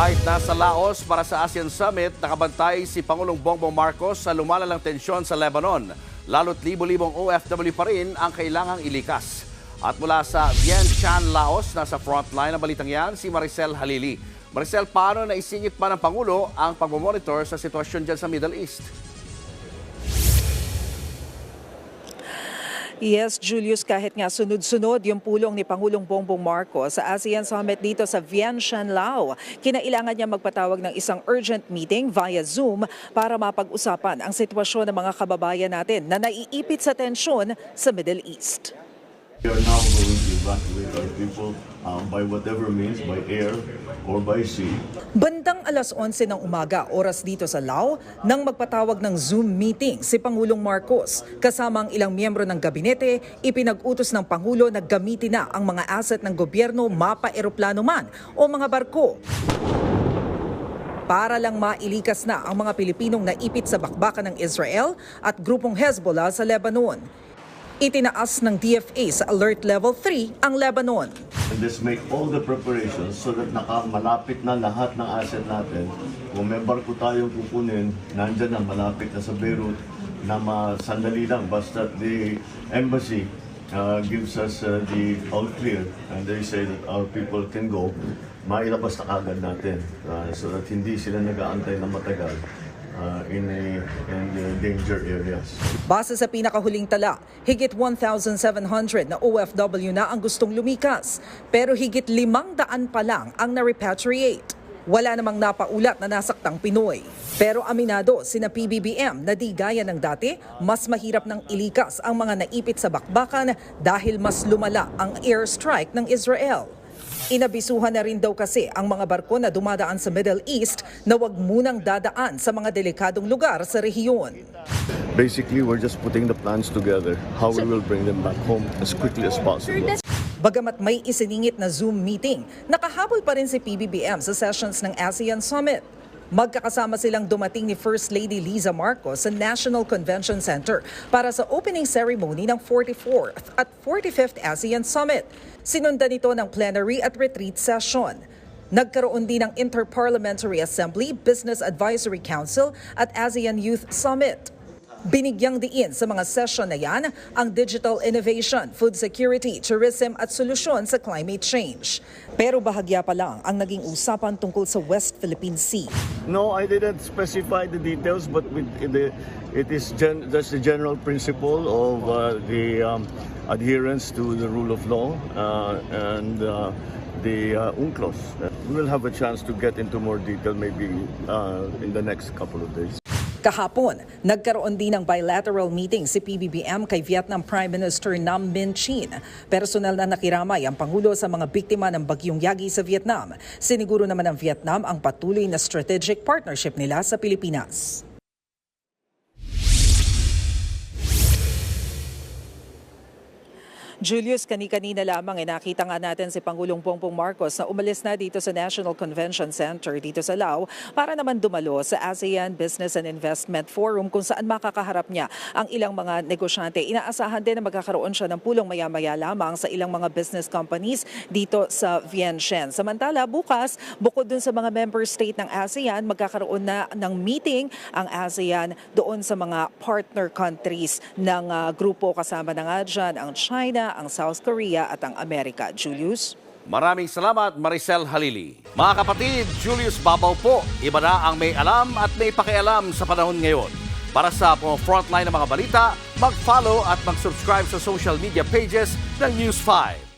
Kahit nasa Laos para sa ASEAN Summit, nakabantay si Pangulong Bongbong Marcos sa lumalalang tensyon sa Lebanon. Lalo't libo-libong OFW pa rin ang kailangang ilikas. At mula sa Vientiane, Laos, nasa frontline ng balitang yan, si Maricel Halili. Maricel, paano naisingit pa ng Pangulo ang pagmamonitor sa sitwasyon dyan sa Middle East? Yes, Julius, kahit nga sunod-sunod yung pulong ni Pangulong Bongbong Marcos sa ASEAN Summit dito sa Vientiane, kinailangan niya magpatawag ng isang urgent meeting via Zoom para mapag-usapan ang sitwasyon ng mga kababayan natin na naiipit sa tensyon sa Middle East. We are now going to evacuate our people um, by whatever means, by air or by sea. Bandang alas 11 ng umaga, oras dito sa Lao, nang magpatawag ng Zoom meeting si Pangulong Marcos. Kasama ang ilang miyembro ng gabinete, ipinag-utos ng Pangulo na gamitin na ang mga asset ng gobyerno, mapa, eroplano man o mga barko para lang mailikas na ang mga Pilipinong naipit sa bakbakan ng Israel at grupong Hezbollah sa Lebanon. Itinaas ng DFA sa Alert Level 3 ang Lebanon. Let's make all the preparations so that naka, malapit na lahat ng asset natin. Kung may barko tayong kukunin, nandyan na, malapit na sa Beirut, na masandali lang. Basta the embassy uh, gives us uh, the all clear and they say that our people can go, mailabas na kagad natin uh, so that hindi sila nag-aantay na matagal uh, in, a, in the danger areas. Base sa pinakahuling tala, higit 1,700 na OFW na ang gustong lumikas, pero higit 500 pa lang ang na-repatriate. Wala namang napaulat na nasaktang Pinoy. Pero aminado sina PBBM na di gaya ng dati, mas mahirap ng ilikas ang mga naipit sa bakbakan dahil mas lumala ang airstrike ng Israel. Inabisuhan na rin daw kasi ang mga barko na dumadaan sa Middle East na wag munang dadaan sa mga delikadong lugar sa rehiyon. Basically, we're just putting the plans together, how we will bring them back home as quickly as possible. Bagamat may isiningit na Zoom meeting, nakahabol pa rin si PBBM sa sessions ng ASEAN Summit. Magkakasama silang dumating ni First Lady Liza Marcos sa National Convention Center para sa opening ceremony ng 44th at 45th ASEAN Summit. Sinundan ito ng plenary at retreat session. Nagkaroon din ng Interparliamentary Assembly, Business Advisory Council at ASEAN Youth Summit. Binigyang diin sa mga session na yan ang digital innovation, food security, tourism at solusyon sa climate change. Pero bahagya pa lang ang naging usapan tungkol sa West Philippine Sea. No, I didn't specify the details, but with the, it is gen, that's the general principle of uh, the um, adherence to the rule of law uh, and uh, the uh, UNCLOS. We will have a chance to get into more detail maybe uh, in the next couple of days. Kahapon, nagkaroon din ng bilateral meeting si PBBM kay Vietnam Prime Minister Nam Minh Chin. Personal na nakiramay ang Pangulo sa mga biktima ng bagyong Yagi sa Vietnam. Siniguro naman ng Vietnam ang patuloy na strategic partnership nila sa Pilipinas. Julius, kani-kanina lamang ay nakita nga natin si Pangulong Bongbong Marcos na umalis na dito sa National Convention Center dito sa Lao para naman dumalo sa ASEAN Business and Investment Forum kung saan makakaharap niya ang ilang mga negosyante. Inaasahan din na magkakaroon siya ng pulong maya-maya lamang sa ilang mga business companies dito sa Vientiane. Samantala, bukas, bukod dun sa mga member state ng ASEAN, magkakaroon na ng meeting ang ASEAN doon sa mga partner countries ng ah, grupo kasama na nga dyan ang Ang South Korea at ang Amerika. Julius? Maraming salamat, Maricel Halili. Mga kapatid, Julius Babaw po. Iba na ang may alam at may pakialam sa panahon ngayon. Para sa mga frontline ng mga balita, mag-follow at mag-subscribe sa social media pages ng News 5.